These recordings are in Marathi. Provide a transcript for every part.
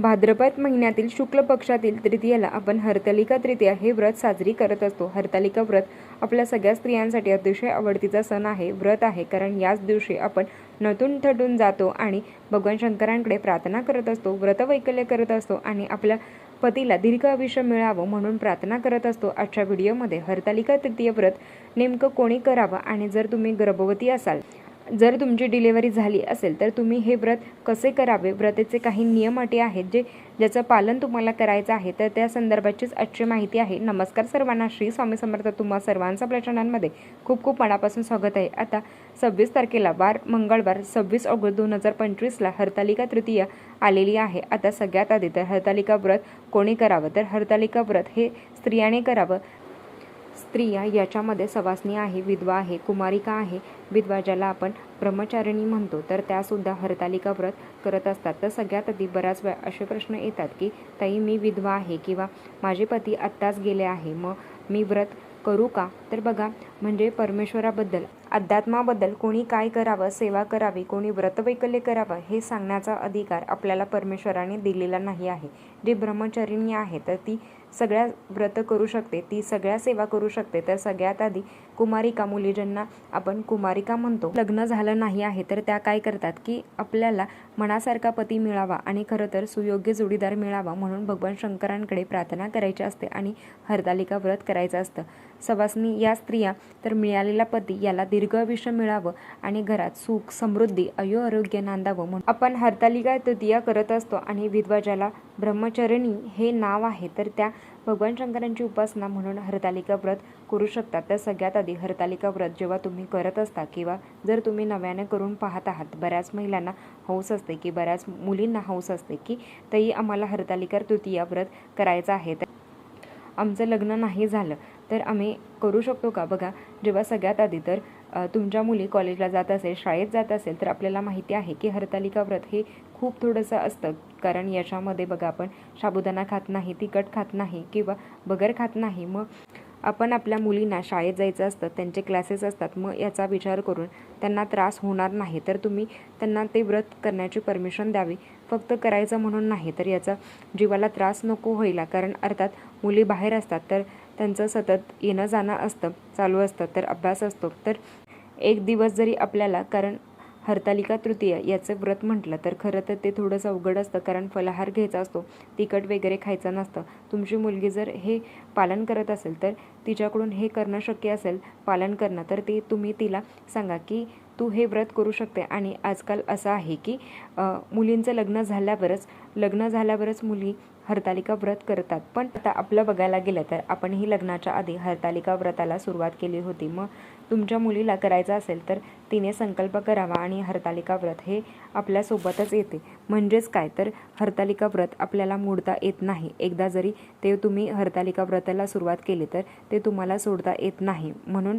भाद्रपद महिन्यातील शुक्ल पक्षातील तृतीयेला आपण हरतालिका तृतीया हे व्रत साजरी करत असतो. हरतालिका व्रत आपल्या सगळ्या स्त्रियांसाठी अतिशय आवडतीचा सण आहे व्रत आहे. कारण याच दिवशी आपण नटून थटून जातो आणि भगवान शंकरांकडे प्रार्थना करत असतो व्रतवैकल्य करत असतो आणि आपल्या पतीला दीर्घ आयुष्य मिळावं म्हणून प्रार्थना करत असतो. आजच्या व्हिडिओमध्ये हरतालिका तृतीय व्रत नेमकं कोणी करावं आणि जर तुम्ही गर्भवती असाल जर तुमची डिलिव्हरी झाली असेल तर तुम्ही हे व्रत कसे करावे? व्रतेचे काही नियम अटी आहेत जे ज्याचं पालन तुम्हाला करायचं आहे तर त्या संदर्भाचीच आजची माहिती आहे. नमस्कार सर्वांना. श्री स्वामी समर्थ तुम्हा सर्वांचं आपल्या चॅनलमध्ये खूप खूप मनापासून स्वागत आहे. आता सव्वीस तारखेला वार मंगळवार सव्वीस ऑगस्ट दोन हजार पंचवीसला हरतालिका तृतीया आलेली आहे. आता सगळ्यात आधी तर हरतालिका व्रत कोणी करावं? तर हरतालिका व्रत हे स्त्रियाने करावं. स्त्रिया याच्यामध्ये सवासनी आहे विधवा आहे कुमारिका आहे. विधवा ज्याला आपण ब्रह्मचारिणी म्हणतो तर त्यासुद्धा हरतालिका व्रत करत असतात. तर सगळ्यात आधी बऱ्याच वेळा असे प्रश्न येतात की ताई मी विधवा आहे किंवा माझे पती आत्ताच गेले आहे मग मी व्रत करू का? तर बघा म्हणजे परमेश्वराबद्दल अध्यात्माबद्दल कोणी काय करावं सेवा करावी कोणी व्रतवैकल्य करावं हे सांगण्याचा अधिकार आपल्याला परमेश्वराने दिलेला नाही आहे. जी ब्रह्मचारिणी आहे तर ती सगळ्या व्रत करू शकते ती सगळ्या सेवा करू शकते. तर सगळ्यात आधी कुमारिका मुली ज्यांना आपण कुमारिका म्हणतो लग्न झालं नाही आहे तर त्या काय करतात की आपल्याला मनासारखा पती मिळावा आणि खरं तर सुयोग्य जोडीदार मिळावा म्हणून भगवान शंकरांकडे प्रार्थना करायची असते आणि हरतालिका व्रत करायचं असतं. सवासनी या स्त्रिया तर मिळालेला पती याला दीर्घ आयुष्य मिळावं आणि घरात सुख समृद्धी अयो आरोग्य नांदावं म्हणून. आपण हरतालिका तृतीया करत असतो आणि विधवा ज्याला ब्रह्मचरणी हे नाव आहे तर त्या भगवान शंकरांची उपासना म्हणून हरतालिका व्रत करू शकतात. तर सगळ्यात आधी हरतालिका व्रत जेव्हा तुम्ही करत असता किंवा जर तुम्ही नव्याने करून पाहत आहात बऱ्याच महिलांना हौस असते की बऱ्याच मुलींना हौस असते की तरी आम्हाला हरतालिका तृतीया व्रत करायचं आहे. तर आमचं लग्न नाही झालं तर आम्ही करू शकतो का? बघा जेव्हा सगळ्यात आधी तर तुमच्या मुली कॉलेजला जात असेल शाळेत जात असेल तर आपल्याला माहिती आहे की हरतालिका व्रत हे खूप थोडंसं असतं. कारण याच्यामध्ये बघा आपण साबुदाणा खात नाही तिखट खात नाही किंवा बगर खात नाही. मग आपण आपल्या मुलींना शाळेत जायचं असतं त्यांचे क्लासेस असतात मग याचा विचार करून त्यांना त्रास होणार नाही. तर तुम्ही त्यांना ते व्रत करण्याची परमिशन द्यावी. फक्त करायचं म्हणून नाही तर याचा जीवाला त्रास नको होईला कारण अर्थात मुली बाहेर असतात तर त्यांचं सतत येणं जाणं असतं चालू असतं तर अभ्यास असतो. तर एक दिवस जरी आपल्याला कारण हरतालिका तृतीया याचं व्रत म्हटलं तर खरं तर ते थोडंसं अवघड असतं कारण फलाहार घ्यायचा असतो तिखट वगैरे खायचं नसतं. तुमची मुलगी जर हे पालन करत असेल तर तिच्याकडून हे करणं शक्य असेल पालन करणं तर ते तुम्ही तिला सांगा की तू हे व्रत करू शकते. आणि आजकाल असं आहे की मुलींचं लग्न झाल्यावरच लग्न झाल्यावरच मुली हरतालिका व्रत करतात. पण आता आपलं बघायला गेलं तर आपण ही लग्नाच्या आधी हरतालिका व्रताला सुरुवात केली होती. मग तुमच्या मुलीला करायचं असेल तर तिने संकल्प करावा आणि हरतालिका व्रत हे आपल्यासोबतच येते. म्हणजेच काय? तर हरतालिका व्रत आपल्याला मोडता येत नाही. एकदा जरी ते तुम्ही हरतालिका व्रताला सुरुवात केली तर ते तुम्हाला सोडता येत नाही. म्हणून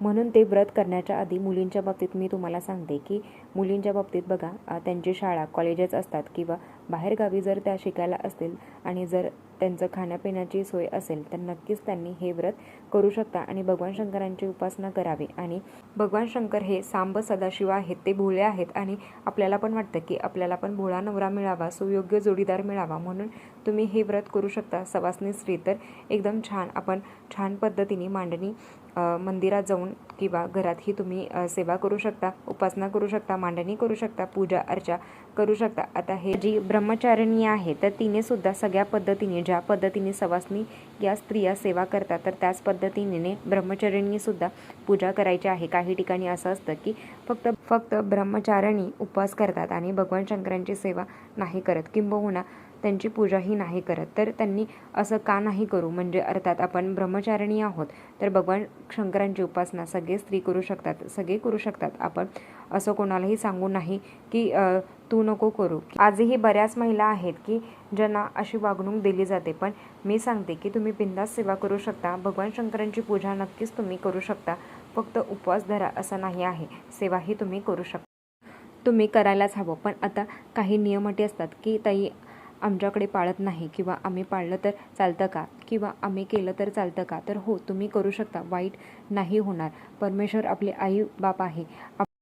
म्हणून ते व्रत करण्याच्या आधी मुलींच्या बाबतीत मी तुम्हाला सांगते की मुलींच्या बाबतीत बघा त्यांची शाळा कॉलेजेस असतात किंवा बाहेरगावी जर त्या शिकायला असतील आणि जर त्यांचं खाण्यापिण्याची सोय असेल तर नक्कीच त्यांनी हे व्रत करू शकता. आणि भगवान शंकरांची उपासना करावी. आणि भगवान शंकर हे सांब सदाशिव आहेत ते भोळे आहेत. आणि आपल्याला पण वाटतं की आपल्याला पण भोळा नवरा मिळावा सुयोग्य जोडीदार मिळावा. म्हणून तुम्ही हे व्रत करू शकता. सवासनी स्त्री तर एकदम छान. आपण छान पद्धतीने मांडणी मंदिरात जाऊन किंवा घरातही तुम्ही सेवा करू शकता उपासना करू शकता मांडणी करू शकता पूजा अर्चा करू शकता. आता हे जी ब्रह्मचारिणी आहे तर तिने सुद्धा सगळ्या पद्धतीने ज्या पद्धतीने सवासनी या स्त्रिया सेवा करतात तर त्याच पद्धतीने ब्रह्मचारिणीसुद्धा पूजा करायची आहे. काही ठिकाणी असं असतं की फक्त फक्त ब्रह्मचारिणी उपवास करतात आणि भगवान शंकरांची सेवा नाही करत किंबहुना त्यांची पूजाही नाही करत. तर त्यांनी असं का नाही करू? म्हणजे अर्थात आपण ब्रह्मचारिणी आहोत तर भगवान शंकरांची उपासना सगळे स्त्री करू शकतात सगळे करू शकतात. आपण असं कोणालाही सांगू नाही की तू नको करू. आजही बऱ्याच महिला आहेत की ज्यांना अशी वागणूक दिली जाते. पण मी सांगते की तुम्ही बिंदास सेवा करू शकता. भगवान शंकरांची पूजा नक्कीच तुम्ही करू शकता. फक्त उपवास धरा असं नाही आहे. सेवाही तुम्ही करू शकता. तुम्ही करायलाच हवं. पण आता काही नियम अटी असतात की ताई आमच्याकडे पाळत नाही किंवा आम्ही पाळलं तर चालतं का? किंवा आम्ही केलं तर चालतं का? तर हो तुम्ही करू शकता. वाईट नाही होणार. परमेश्वर आपले आई बाप आहे. आप-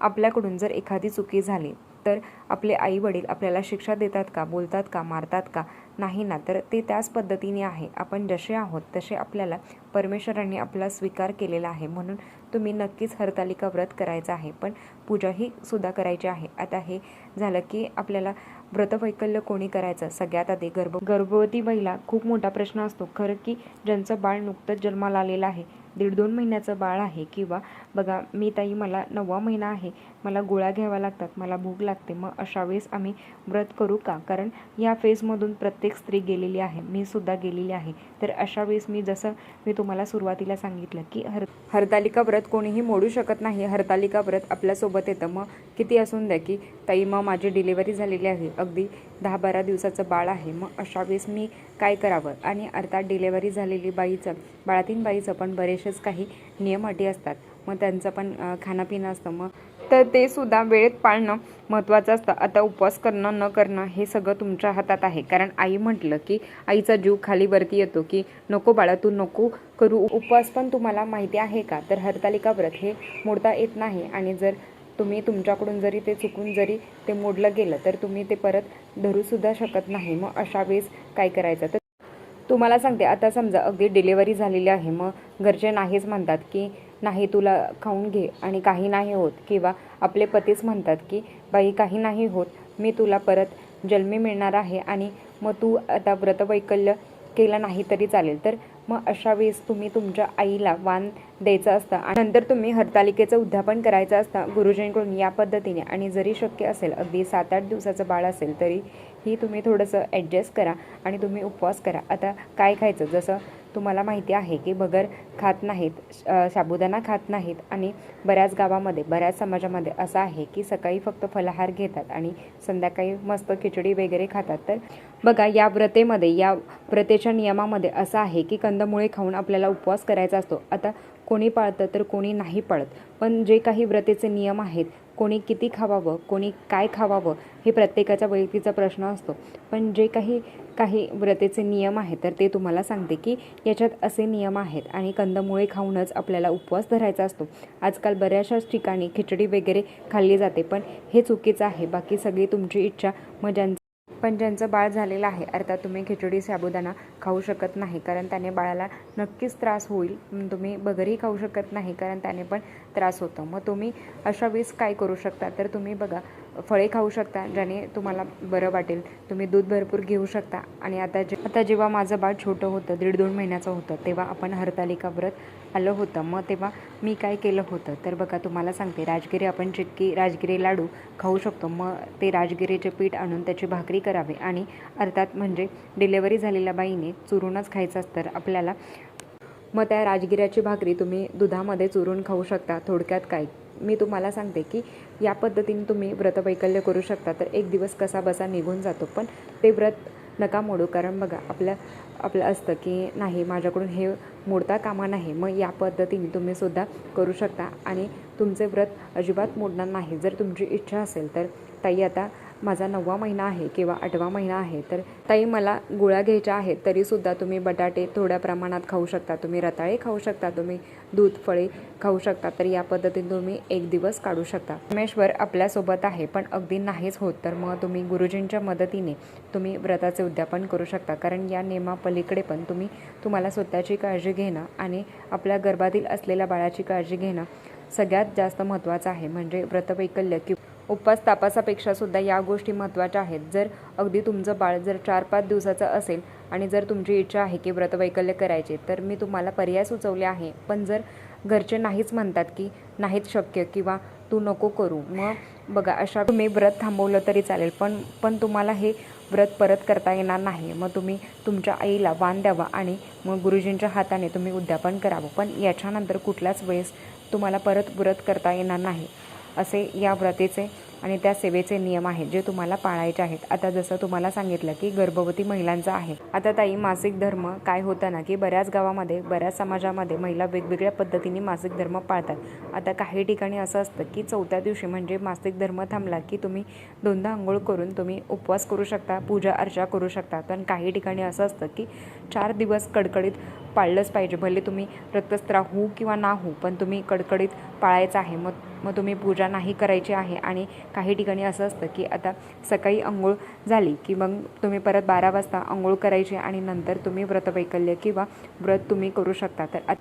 आपल्याकडून जर एखादी चुकी झाली तर आपले आई वडील आपल्याला शिक्षा देतात का बोलतात का मारतात का? नाही ना तर ते त्याच पद्धतीने आहे. आपण जसे आहोत तसे आपल्याला परमेश्वरांनी आपला स्वीकार केलेला आहे. म्हणून तुम्ही नक्कीच हरतालिका व्रत करायचं आहे. पण पूजाही सुद्धा करायची आहे. आता हे झालं की आपल्याला व्रतवैकल्य कोणी करायचं? सगळ्यात आधी गर्भ गर्भवती महिला खूप मोठा प्रश्न असतो. खरं की ज्यांचं बाळ नुकतंच जन्माला आलेलं आहे दीड दोन महिन्याचं बाळ आहे किंवा बघा मी ताई मला नववा महिना आहे मला गोळ्या घ्याव्या लागतात मला भूक लागते मग अशा वेळेस आम्ही व्रत करू का? कारण या फेजमधून प्रत्येक स्त्री गेलेली आहे मी सुद्धा गेलेली आहे. तर अशा वेळेस मी जसं मी तुम्हाला सुरुवातीला सांगितलं की हर हरतालिका व्रत कोणीही मोडू शकत नाही. हरतालिका व्रत आपल्यासोबत येतं. मग किती असून द्या की ताई मग माझी डिलिव्हरी झालेली आहे. अगदी दहा बारा दिवसाचं बाळ आहे. मग अशा वेळेस मी काय करावं? आणि अर्थात डिलेवरी झालेली बाईचं बाळातीन बाईचं पण बरेचसे बरेचसेच काही नियम अटी असतात. मग त्यांचं पण खाणंपिणं असतं. मग तर ते सुद्धा वेळेत पाळणं महत्त्वाचं असतं. आता उपवास करणं न करणं हे सगळं तुमच्या हातात आहे. कारण आई म्हटलं की आईचा जीव खाली वरती येतो की नको बाळा तू नको करू. उपवास पण तुम्हाला माहिती आहे का? तर हरतालिका व्रत हे मोडता येत नाही. आणि जर तुम्ही तुमच्याकडून जरी ते चुकून जरी ते मोडलं गेलं तर तुम्ही ते परत धरूसुद्धा शकत नाही. मग अशा वेळेस काय करायचं? तर तुम्हाला सांगते आता समजा अगदी डिलेवरी झालेली आहे मग घरचे नाहीच म्हणतात की नाही तुला खाऊन घे. आणि काही नाही होत किंवा आपले पतीच म्हणतात की बाई काही नाही होत मी तुला परत जन्मी मिळणार आहे आणि मग तू आता व्रतवैकल्य केलं नाही तरी चालेल. तर मग अशा वेळेस तुम्ही तुमच्या आईला वाण द्यायचं असतं आणि नंतर तुम्ही हरतालिकेचं उद्यापन करायचं असतं गुरुजींकडून या पद्धतीने. आणि जरी शक्य असेल अगदी सात आठ दिवसाचं बाळ असेल तरी ही तुम्ही थोडंसं ॲडजस्ट करा आणि तुम्ही उपवास करा. आता काय खायचं? जसं तुम्हाला माहिती आहे की बगर खात नाहीत साबुदाणा खात नाहीत आणि बऱ्याच गावामध्ये बऱ्याच समाजामध्ये असं आहे की सकाळी फक्त फलाहार घेतात आणि संध्याकाळी मस्त खिचडी वगैरे खातात. तर बघा या व्रतेमध्ये या व्रतेच्या नियमामध्ये असं आहे की कंदमुळे खाऊन आपल्याला उपवास करायचा असतो. आता कोणी पाळतं तर कोणी नाही पाळत. पण जे काही व्रतेचे नियम आहेत कोणी किती खावावं कोणी काय खावावं हे प्रत्येकाच्या वैयक्तिकचा प्रश्न असतो. पण जे काही काही व्रतेचे नियम आहेत तर ते तुम्हाला सांगते की याच्यात असे नियम आहेत आणि कंदमुळे खाऊनच आपल्याला उपवास धरायचा असतो. आजकाल बऱ्याचशाच ठिकाणी खिचडी वगैरे खाल्ली जाते पण हे चुकीचं आहे. बाकी सगळी तुमची इच्छा मग ज्यांचं पण ज्यांचं बाळ झालेलं आहे अर्थात तुम्ही खिचडी साबुदाणा खाऊ शकत नाही कारण त्याने बाळाला नक्कीच त्रास होईल. तुम्ही बगरही खाऊ शकत नाही कारण त्याने पण त्रास होतो. मग तुम्ही अशा वेळेस काय करू शकता? तर तुम्ही बघा फळे खाऊ शकता ज्याने तुम्हाला बरं वाटेल. तुम्ही दूध भरपूर घेऊ शकता. आणि आता जे आता जेव्हा माझं बाळ छोटं होतं दीड दोन महिन्याचं होतं तेव्हा आपण हरतालिका व्रत आलं होतं. मग तेव्हा मी काय केलं होतं? तर बघा तुम्हाला सांगते. राजगिरी आपण चिटकी राजगिरी लाडू खाऊ शकतो मग ते राजगिरीचे पीठ आणून त्याची भाकरी करावी. आणि अर्थात म्हणजे डिलेवरी झालेल्या बाईने चुरूनच खायचं तर आपल्याला मग त्या राजगिऱ्याची भाकरी तुम्ही दुधामध्ये चुरून खाऊ शकता. थोडक्यात काय? मी तुम्हाला सांगते की या पद्धतीने तुम्ही व्रतवैकल्य करू शकता. तर एक दिवस कसा बसा निघून जातो. पण ते व्रत नका मोडू. कारण बघा आपल्या आपलं असतं की नाही माझ्याकडून हे मोडता कामा नाही. मग या पद्धतीने तुम्ही सुद्धा करू शकता. आणि तुमचे व्रत अजिबात मोडणार नाही. जर तुमची इच्छा असेल तर ताई आता माझा नववा महिना आहे किंवा आठवा महिना आहे तर ताई मला गोळ्या घ्यायच्या आहेत तरीसुद्धा तुम्ही बटाटे थोड्या प्रमाणात खाऊ शकता. तुम्ही रताळे खाऊ शकता तुम्ही दूध फळे खाऊ शकता तर या पद्धतीने तुम्ही एक दिवस काढू शकता. परमेश्वर आपल्यासोबत आहे पण अगदी नाहीच होत तर मग तुम्ही गुरुजींच्या मदतीने तुम्ही व्रताचे उद्यापन करू शकता. कारण या नियमापलीकडे पण तुम्ही तुम्हाला स्वतःची काळजी घेणं आणि आपल्या गर्भातील असलेल्या बाळाची काळजी घेणं सगळ्यात जास्त महत्त्वाचं आहे. म्हणजे व्रतवैकल्य कि उपवास तापासापेक्षा सुद्धा या गोष्टी महत्त्वाच्या आहेत. जर अगदी तुमचं बाळ जर चार पाच दिवसाचं असेल आणि जर तुमची इच्छा आहे की व्रतवैकल्य करायचे तर मी तुम्हाला पर्याय सुचवले आहे. पण जर घरचे नाहीच म्हणतात की नाहीच शक्य किंवा तू नको करू मग बघा अशा तुम्ही व्रत थांबवलं तरी चालेल. पण पण तुम्हाला हे व्रत परत करता येणार नाही. मग तुम्ही तुमच्या आईला वाण द्यावा आणि मग गुरुजींच्या हाताने तुम्ही उद्यापन करावं. पण याच्यानंतर कुठल्याच वेळेस तुम्हाला परत व्रत करता येणार नाही. असे या व्रतेचे आणि त्या सेवेचे नियम आहेत जे तुम्हाला पाळायचे आहेत. आता जसं तुम्हाला सांगितलं की गर्भवती महिलांचा आहे. आता ताई मासिक धर्म काय होतं ना की बऱ्याच गावामध्ये बऱ्याच समाजामध्ये महिला वेगवेगळ्या पद्धतीने मासिक धर्म पाळतात. आता काही ठिकाणी असं असतं की चौथ्या दिवशी म्हणजे मासिक धर्म थांबला की तुम्ही दोनदा आंघोळ करून तुम्ही उपवास करू शकता पूजा अर्चा करू शकता. पण काही ठिकाणी असं असतं की चार दिवस कडकडीत पाळलंच पाहिजे. भले तुम्ही रक्तस्त्राव होऊ किंवा ना होऊ पण तुम्ही कडकडीत पाळायचं आहे. मग मग तुम्ही पूजा नाही करायची आहे. आणि काही ठिकाणी असं असतं की आता सकाळी आंघोळ झाली की मग तुम्ही परत बारा वाजता आंघोळ करायची आणि नंतर तुम्ही व्रतवैकल्य किंवा व्रत तुम्ही करू शकता. तर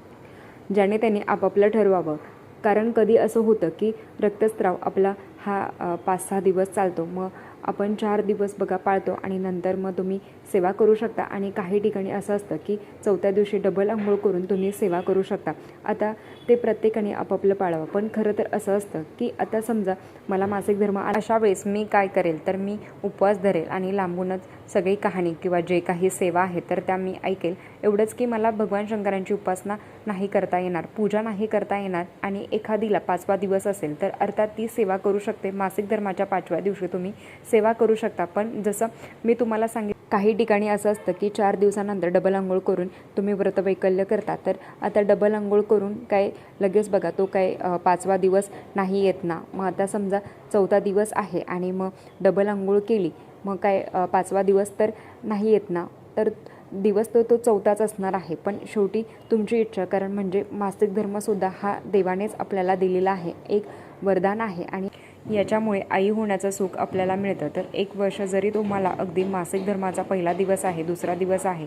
ज्याने त्यांनी आपापलं ठरवावं. कारण कधी असं होतं की रक्तस्त्राव आपला हा पाच सहा दिवस चालतो. मग आपण चार दिवस बघा पाळतो आणि नंतर मग तुम्ही सेवा करू शकता. आणि काही ठिकाणी असं असतं की चौथ्या दिवशी डबल आंघोळ करून तुम्ही सेवा करू शकता. आता ते प्रत्येकाने आपापलं पाळावं. पण खरं तर असं असतं की आता समजा मला मासिक धर्म अशा वेळेस मी काय करेल? तर मी उपवास धरेल आणि लांबूनच सगळी कहाणी किंवा जे काही सेवा आहे तर त्या मी ऐकेल. एवढंच की मला भगवान शंकरांची उपासना नाही करता येणार पूजा नाही करता येणार आणि एखादीला पाचवा दिवस असेल तर अर्थात ती सेवा करू शकते. मासिक धर्माच्या पाचव्या दिवशी तुम्ही सेवा करू शकता. पण जसं मी तुम्हाला सांगितलं काही ठिकाणी असं असतं की चार दिवसानंतर डबल आंघोळ करून तुम्ही व्रतवैकल्य करता. तर आता डबल आंघोळ करून काय लगेच बघा तो काय पाचवा दिवस नाही येत ना. मग आता समजा चौथा दिवस आहे आणि मग डबल आंघोळ केली मग काय पाचवा दिवस तर नाही येत ना. तर दिवस तो तो चौथाच असणार आहे. पण शेवटी तुमची इच्छा कारण म्हणजे मासिक धर्मसुद्धा हा देवानेच आपल्याला दिलेला आहे. एक वरदान आहे आणि याच्यामुळे आई होण्याचं सुख आपल्याला मिळतं. तर एक वर्ष जरी तुम्हाला अगदी मासिक धर्माचा पहिला दिवस आहे दुसरा दिवस आहे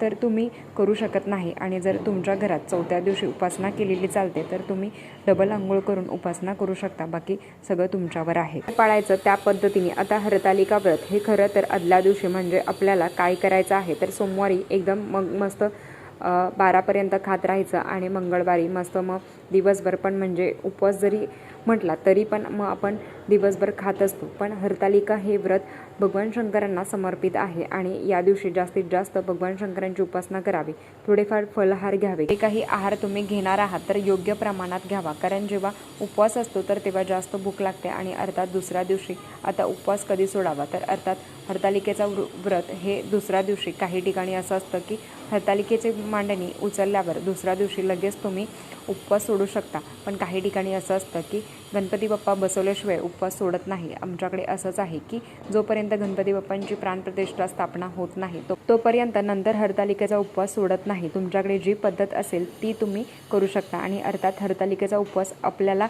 तर तुम्ही करू शकत नाही. आणि जर तुमच्या घरात चौथ्या दिवशी उपासना केलेली चालते तर तुम्ही डबल आंघोळ करून उपासना करू शकता. बाकी सगळं तुमच्यावर आहे. पाळायचं त्या पद्धतीने. आता हरतालिका व्रत हे खरं तर आदल्या दिवशी म्हणजे आपल्याला काय करायचं आहे? तर सोमवारी एकदम मग मस्त बारापर्यंत खात राहायचं आणि मंगळवारी मस्त मग दिवसभर पण म्हणजे उपवास जरी म्हटला तरी पण मग आपण दिवसभर खात असतो. पण हरतालिका हे व्रत भगवान शंकरांना समर्पित आहे आणि या दिवशी जास्तीत जास्त भगवान शंकरांची उपासना करावी. थोडेफार फलहार घ्यावे. जे काही आहार तुम्ही घेणार आहात तर योग्य प्रमाणात घ्यावा. कारण जेव्हा उपवास असतो तर तेव्हा जास्त भूक लागते आणि अर्थात दुसऱ्या दिवशी आता उपवास कधी सोडावा? तर अर्थात हरतालिकेचा व्रत हे दुसऱ्या दिवशी. काही ठिकाणी असं असतं की हरतालिकेची मांडणी उचलल्यावर दुसऱ्या दिवशी लगेच तुम्ही उपवास सोडू शकता. पण काही ठिकाणी असं असतं की गणपती बाप्पा बसवल्याशिवाय उपवास सोडत नाही. आमच्याकडे असंच आहे की जोपर्यंत गणपती बाप्पांची प्राणप्रतिष्ठा स्थापना होत नाही तो तोपर्यंत नंतर हरतालिकेचा उपवास सोडत नाही. तुमच्याकडे जी पद्धत असेल ती तुम्ही करू शकता. आणि अर्थात हरतालिकेचा उपवास आपल्याला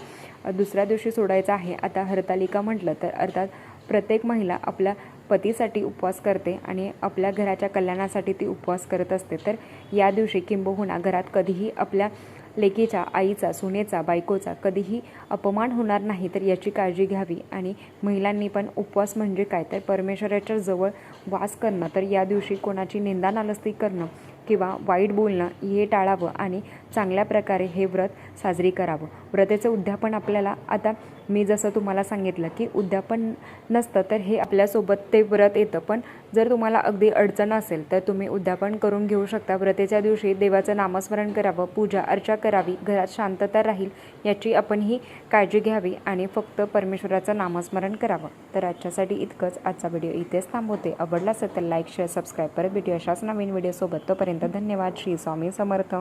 दुसऱ्या दिवशी सोडायचा आहे. आता हरतालिका म्हटलं तर अर्थात प्रत्येक महिला आपल्या पतीसाठी उपवास करते आणि आपल्या घराच्या कल्याणासाठी ती उपवास करत असते. तर या दिवशी किंबहुना घरात कधीही आपल्या लेकीचा आईचा सुनेचा बायकोचा कधीही अपमान होणार नाही तर याची काळजी घ्यावी. आणि महिलांनी पण उपवास म्हणजे काय? तर परमेश्वराच्या जवळ वास करणं. तर या दिवशी कोणाची निंदा नालस्ती करणं किंवा वाईट बोलणं हे टाळावं. आणि चांगल्या प्रकारे हे व्रत साजरी करावं. व्रतेचं उद्यापन आपल्याला आता मी जसं तुम्हाला सांगितलं की उद्यापन नसतं तर हे आपल्यासोबत ते व्रत येतं. पण जर तुम्हाला अगदी अडचण असेल तर तुम्ही उद्यापन करून घेऊ शकता. व्रतेच्या दिवशी देवाचं नामस्मरण करावं पूजा अर्चा करावी घरात शांतता राहील याची आपण ही काळजी घ्यावी आणि फक्त परमेश्वराचं नामस्मरण करावं. तर आजच्यासाठी इतकंच. आजचा व्हिडिओ इथेच थांबवते. आवडला असेल तर लाईक शेअर सबस्क्राईब परत भेटू अशाच नवीन व्हिडिओसोबत. तोपर्यंत धन्यवाद. श्री स्वामी समर्थ.